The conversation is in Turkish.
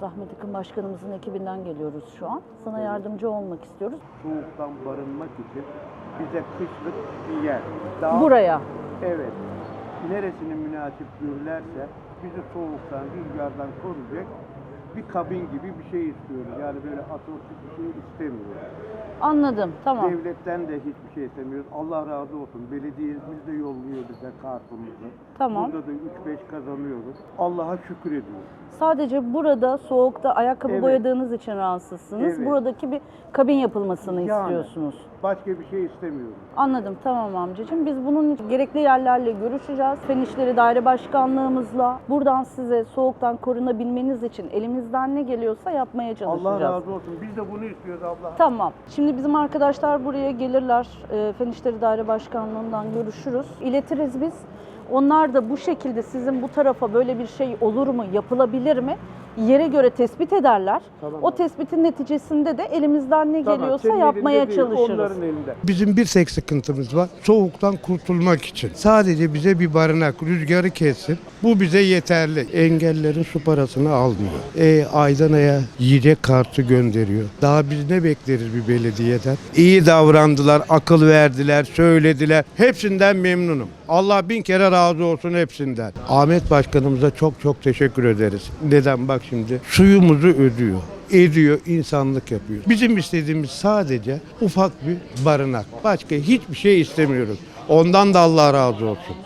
Zahmet Akın Başkanımızın ekibinden geliyoruz şu an. Sana yardımcı olmak istiyoruz. soğuktan barınmak için bize kışlık bir yer. Daha, Buraya. Evet. Neresini münasip görürlerse bizi soğuktan, rüzgardan koruyacak bir kabin gibi bir şey istiyoruz. Yani böyle atortik bir şey istemiyoruz. Anladım. Tamam. Devletten de hiçbir şey istemiyoruz. Allah razı olsun. Belediyemiz de yolluyor bize kartımızı. Tamam. Burada da 3-5 kazanıyoruz. Allah'a şükür ediyoruz. Sadece burada soğukta ayakkabı Evet. boyadığınız için rahatsızsınız. Evet. Buradaki bir kabin yapılmasını Yani. istiyorsunuz. Başka bir şey istemiyoruz. Anladım tamam amcacığım. Biz bunun için gerekli yerlerle görüşeceğiz. Fen İşleri Daire Başkanlığımızla buradan size soğuktan korunabilmeniz için elimizden ne geliyorsa yapmaya çalışacağız. Allah razı olsun. Biz de bunu istiyoruz abla. Tamam. Şimdi bizim arkadaşlar buraya gelirler. E, Fen İşleri Daire Başkanlığı'ndan görüşürüz. İletiriz biz. Onlar da bu şekilde sizin bu tarafa böyle bir şey olur mu, yapılabilir mi? Yere göre tespit ederler. Tamam O tespitin neticesinde de elimizden ne Tamam, geliyorsa senin yapmaya değil, çalışırız. Onların elinde. Bizim bir tek sıkıntımız var. Soğuktan kurtulmak için. Sadece bize bir barınak, rüzgarı kessin. Bu bize yeterli. Engellerin su parasını almıyor. E, aydan aya yiyecek kartı gönderiyor. Daha biz ne bekleriz bir belediyeden? İyi davrandılar, akıl verdiler, söylediler. Hepsinden memnunum. Allah bin kere razı olsun hepsinden. Ahmet Başkanımıza çok çok teşekkür ederiz. Neden bak şimdi suyumuzu ödüyor ediyor, insanlık yapıyor. Bizim istediğimiz sadece ufak bir barınak. Başka hiçbir şey istemiyoruz. Ondan da Allah razı olsun.